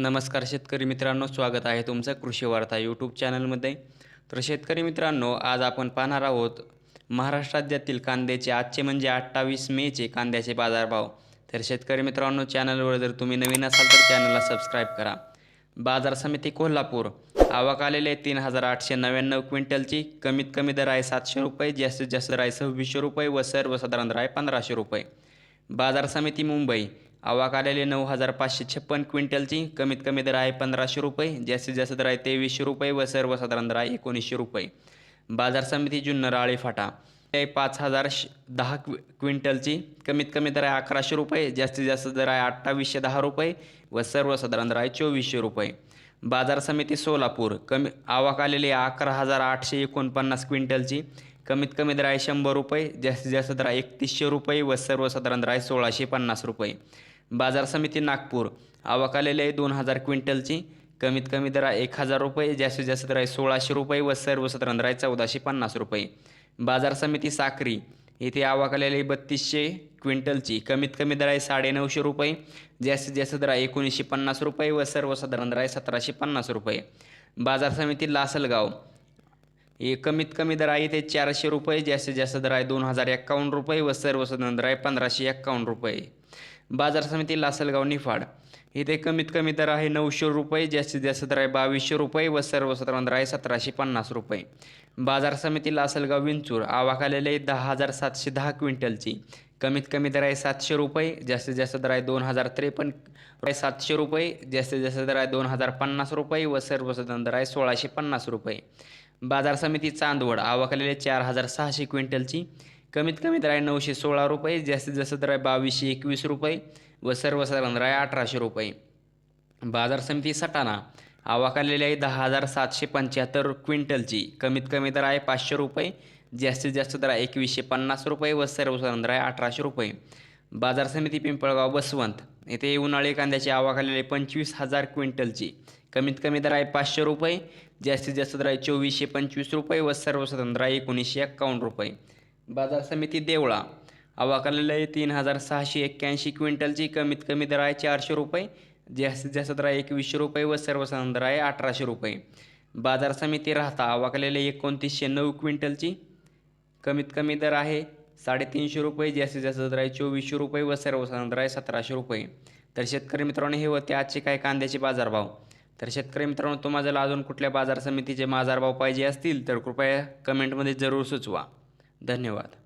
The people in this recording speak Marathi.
नमस्कार शेतकरी मित्रांनो स्वागत आहे तुमचं कृषी वार्ता यूट्यूब चॅनलमध्ये. तर शेतकरी मित्रांनो आज आपण पाहणार आहोत महाराष्ट्र राज्यातील कांद्याचे आजचे म्हणजे अठ्ठावीस मेचे कांद्याचे बाजारभाव. तर शेतकरी मित्रांनो चॅनलवर जर तुम्ही नवीन असाल तर चॅनलला सबस्क्राईब करा. बाजार समिती कोल्हापूर आवक आलेले तीन हजार आठशे नव्याण्णव क्विंटलची. कमीत कमी दर आहे सातशे रुपये जास्तीत जास्त दर आहे सव्वीसशे रुपये व सर्वसाधारण दर आहे पंधराशे रुपये. बाजार समिती मुंबई आवाक आलेले नऊ हजार पाचशे छप्पन क्विंटलची. कमीत कमी दर आहे पंधराशे रुपये जास्तीत जास्त दर आहे तेवीसशे रुपये व सर्वसाधारण दर आहे एकोणीसशे रुपये. बाजार समिती जुन्नर आळेफाटा ते पाच हजार श दहा क्वि क्विंटलची. कमीत कमी दर आहे अकराशे रुपये जास्तीत जास्त दर आहे अठ्ठावीसशे दहा रुपये व सर्वसाधारण दर आहे चोवीसशे रुपये. बाजार समिती सोलापूर. कमी आवाक आलेली आहे अकरा हजार आठशे एकोणपन्नास क्विंटलची. कमीत कमी दर आहे शंभर रुपये जास्तीत जास्त दर आहे एकतीसशे रुपये व सर्वसाधारण दर आहे सोळाशे पन्नास रुपये. बाजार समिती नागपूर. आवक आलेली आहे दोन हजार क्विंटलची. कमीत कमी दर आहे एक हजार रुपये जास्तीत जास्त दर आहे सोळाशे रुपये व सर्वसाधारण दर आहे चौदाशे पन्नास रुपये. बाजार समिती साखरी येथे आवक आलेली आहे बत्तीसशे क्विंटलची. कमीत कमी दर आहे साडेनऊशे रुपये जास्तीत जास्त दर आहे एकोणीसशे पन्नास रुपये व सर्वसाधारण दर आहे सतराशे पन्नास रुपये. बाजार समिती लासलगाव. हे कमीत कमी दर आहे ते चारशे रुपये जास्तीत जास्त दर आहे दोन हजार एक्कावन्न रुपये व सर्वसाधारण दर आहे पंधराशे एक्कावन्न रुपये. बाजार समिती लासलगाव निफाड इथे कमीत कमी दर आहे नऊशे रुपये जास्तीत जास्त दर आहे बावीसशे रुपये व सर्वसाधारण दर आहे सतराशे पन्नास रुपये. बाजार समिती लासलगाव विंचूर आवक आलेले दहा हजार सातशे दहा क्विंटलची. कमीत कमी दर आहे सातशे रुपये जास्तीत जास्त दर आहे दोन हजार त्रेपन्न सातशे रुपये जास्तीत जास्त दर आहे दोन हजार पन्नास रुपये व सर्वसाधारण दर आहे सोळाशे पन्नास रुपये. बाजार समिती चांदवड आवाकलेले चार हजार सहाशे क्विंटलची. कमीत कमी दर आहे नऊशे सोळा रुपये जास्तीत जास्त तर आहे बावीसशे एकवीस रुपये व सर्वसाधारण राय आहे अठराशे रुपये. बाजार समिती सटाणा आवक आहे दहा हजार सातशे पंच्याहत्तर क्विंटलची. कमीत कमी दर आहे पाचशे रुपये जास्तीत जास्त दर आहे एकवीसशे पन्नास रुपये व सर्वसाधारण दर आहे अठराशे रुपये. बाजार समिती पिंपळगाव बसवंत येथे उन्हाळी कांद्याची आवक आहे पंचवीस हजार क्विंटलची. कमीत कमी दर आहे पाचशे रुपये जास्तीत जास्त दर आहे चोवीसशे पंचवीस रुपये व सर्वसाधारण दर आहे एकोणीसशे एक्कावन्न रुपये. बाजार समिती देवळा. आवक आहे तीन हजार सहाशे एक्क्याऐंशी क्विंटलची. कमीत कमी दर आहे चारशे रुपये. जास्तीत जास्त दर आहे एकवीसशे रुपये व सर्वसाधारण दर आहे अठराशे रुपये. बाजार समिती राहता आवक एकोणतीसशे नऊ क्विंटलची. कमीत कमी दर आहे साडेतीनशे रुपये. जास्तीत जास्त दर आहे चोवीसशे रुपये व सर्वसाधारण दर आहे सतराशे रुपये. तर शेतकरी मित्रांनो हे होते आजचे काय कांद्याचे बाजारभाव. तर शेतकरी मित्रांनो तुम्हाला अजून कुठल्या बाजार समितीचे बाजारभाव पाहिजे असतील तर कृपया कमेंटमध्ये जरूर सुचवा. धन्यवाद.